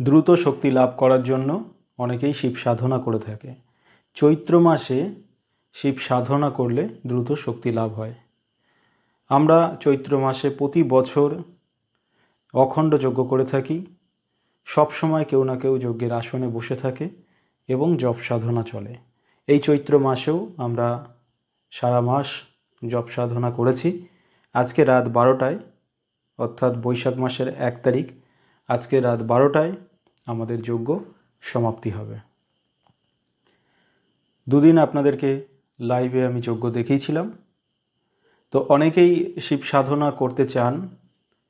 দ্রুত শক্তি লাভ করার জন্য অনেকেই শিব সাধনা করে থাকে। চৈত্র মাসে শিব সাধনা করলে দ্রুত শক্তি লাভ হয়। আমরা চৈত্র মাসে প্রতি বছর অখণ্ড যজ্ঞ করে থাকি। সব সময় কেউ না কেউ যজ্ঞের আসনে বসে থাকে এবং জপ সাধনা চলে। এই চৈত্র মাসেও আমরা সারা মাস জপ সাধনা করেছি। আজকে রাত বারোটায়, অর্থাৎ বৈশাখ মাসের এক তারিখ, আজকে রাত বারোটায় আমাদের যজ্ঞ সমাপ্তি হবে। দুদিন আপনাদেরকে লাইভে আমি যজ্ঞ দেখিয়েছিলাম। তো অনেকেই শিব সাধনা করতে চান।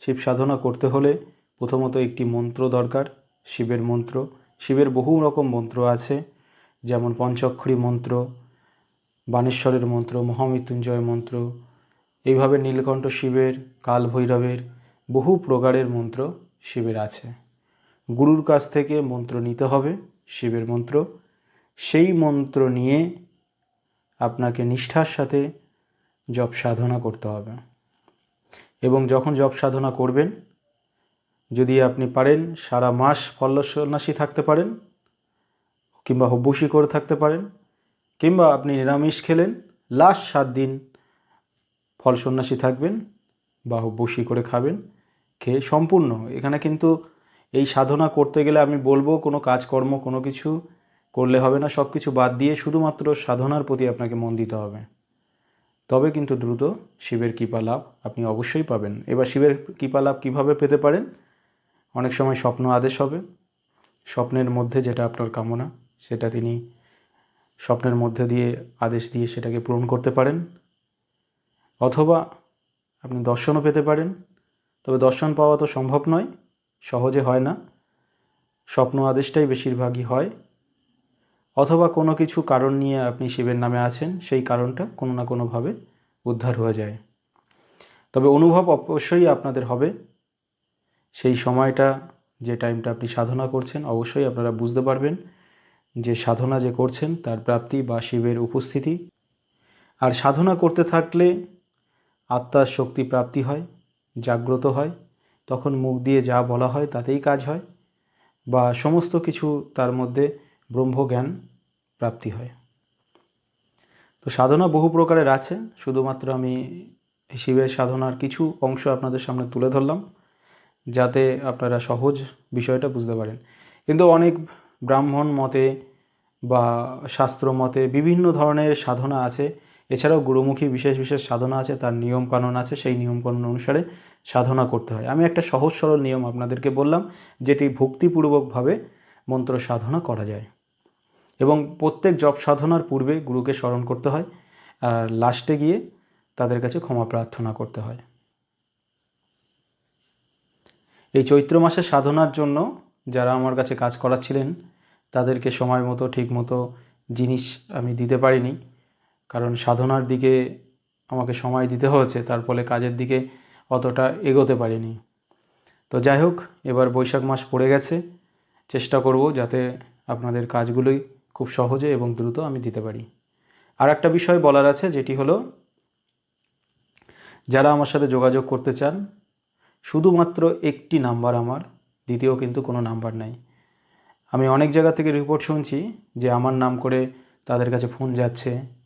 শিব সাধনা করতে হলে প্রথমত একটি মন্ত্র দরকার, শিবের মন্ত্র। শিবের বহু রকম মন্ত্র আছে, যেমন পঞ্চক্ষরী মন্ত্র, বানেশ্বরের মন্ত্র, মহামৃত্যুঞ্জয় মন্ত্র, এইভাবে নীলকণ্ঠ শিবের কাল ভৈরবের বহু প্রকারের মন্ত্র শিবের আছে। গুরুর কাছ থেকে মন্ত্র নিতে হবে, শিবের মন্ত্র। সেই মন্ত্র নিয়ে আপনাকে নিষ্ঠার সাথে জপ সাধনা করতে হবে। এবং যখন জপ সাধনা করবেন, যদি আপনি পারেন, সারা মাস ফল সন্ন্যাসী থাকতে পারেন, কিংবা হব্বসি করে থাকতে পারেন, কিংবা আপনি নিরামিষ খেলেন, লাস্ট সাত দিন ফল সন্ন্যাসী থাকবেন বা বসি করে খাবেন, খেয়ে সম্পূর্ণ। এখানে কিন্তু এই সাধনা করতে গেলে আমি বলব, কোনো কাজকর্ম, কোনো কিছু করলে হবে না। সব কিছু বাদ দিয়ে শুধুমাত্র সাধনার প্রতি আপনাকে মন দিতে হবে। তবে কিন্তু দ্রুত শিবের কৃপা লাভ আপনি অবশ্যই পাবেন। এবার শিবের কৃপা লাভ কীভাবে পেতে পারেন? অনেক সময় স্বপ্ন আদেশ হবে। স্বপ্নের মধ্যে যেটা আপনার কামনা, সেটা তিনি স্বপ্নের মধ্যে দিয়ে, আদেশ দিয়ে সেটাকে পূরণ করতে পারেন। অথবা আপনি দর্শনও পেতে পারেন। তবে দর্শন পাওয়া তো সম্ভব নয়। সহজে হয় না। স্বপ্ন আদেশটাই বেশিরভাগই হয়। অথবা কোনো কিছু কারণ নিয়ে আপনি শিবের নামে আছেন, সেই কারণটা কোনো না কোনোভাবে উদ্ধার হয়ে যায়। তবে অনুভব অবশ্যই আপনাদের হবে। সেই সময়টা, যে টাইমটা আপনি সাধনা করছেন, অবশ্যই আপনারা বুঝতে পারবেন যে সাধনা যে করছেন, তার প্রাপ্তি বা শিবের উপস্থিতি। আর সাধনা করতে থাকলে আত্মার শক্তি প্রাপ্তি হয়, জাগ্রত হয়। তখন মুখ দিয়ে যা বলা হয় তাতেই কাজ হয় বা সমস্ত কিছু তার মধ্যে ব্রহ্মজ্ঞান প্রাপ্তি হয়। তো সাধনা বহু প্রকারের আছে, শুধুমাত্র আমি শিবের সাধনার কিছু অংশ আপনাদের সামনে তুলে ধরলাম, যাতে আপনারা সহজ বিষয়টা বুঝতে পারেন। কিন্তু অনেক ব্রাহ্মণ মতে বা শাস্ত্র মতে বিভিন্ন ধরনের সাধনা আছে এছাড়াও গুরুমুখী বিশেষ বিশেষ সাধনা আছে, তার নিয়মকানুন আছে, সেই নিয়মকানুন অনুসারে সাধনা করতে হয়। আমি একটা সহজ সরল নিয়ম আপনাদেরকে বললাম, যেটি ভক্তিপূর্বকভাবে মন্ত্র সাধনা করা যায়। এবং প্রত্যেক জপ সাধনার পূর্বে গুরুকে স্মরণ করতে হয়, আর লাস্টে গিয়ে তাদের কাছে ক্ষমা প্রার্থনা করতে হয়। এই চৈত্র মাসের সাধনার জন্য যারা আমার কাছে কাজ করাচ্ছিলেন, তাদেরকে সময় মতো, ঠিক মতো জিনিস আমি দিতে পারিনি। কারণ সাধনার দিকে আমাকে সময় দিতে হয়েছে, তার ফলে কাজের দিকে অতটা এগোতে পারিনি। তো যাই হোক, এবার বৈশাখ মাস পড়ে গেছে, চেষ্টা করব যাতে আপনাদের কাজগুলোই খুব সহজে এবং দ্রুত আমি দিতে পারি। আর একটা বিষয় বলার আছে, যেটি হলো, যারা আমার সাথে যোগাযোগ করতে চান, শুধুমাত্র একটি নাম্বার আমার, দ্বিতীয় কিন্তু কোনো নাম্বার নাই। আমি অনেক জায়গা থেকে রিপোর্ট শুনছি যে আমার নাম করে তাদের কাছে ফোন যাচ্ছে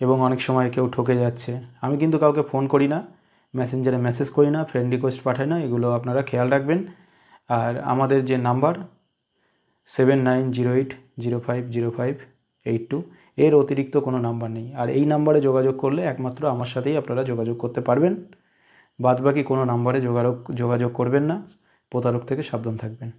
এবং অনেক সময় কেউ ঠকে যাচ্ছে। আমি কিন্তু কাউকে ফোন করি না, মেসেঞ্জারে মেসেজ করি না, ফ্রেন্ড রিকোয়েস্ট পাঠাই না, এগুলো আপনারা খেয়াল রাখবেন। আর আমাদের যে number, seven nine zero eight zero five zero five eight two, এর অতিরিক্ত কোনো নাম্বার নেই। আর এই নাম্বারে যোগাযোগ করলে একমাত্র আমার সাথেই আপনারা যোগাযোগ করতে পারবেন। বাদবাকি কোনো নাম্বারে যোগাযোগ যোগাযোগ করবেন না। প্রতারক থেকে সাবধান থাকবেন।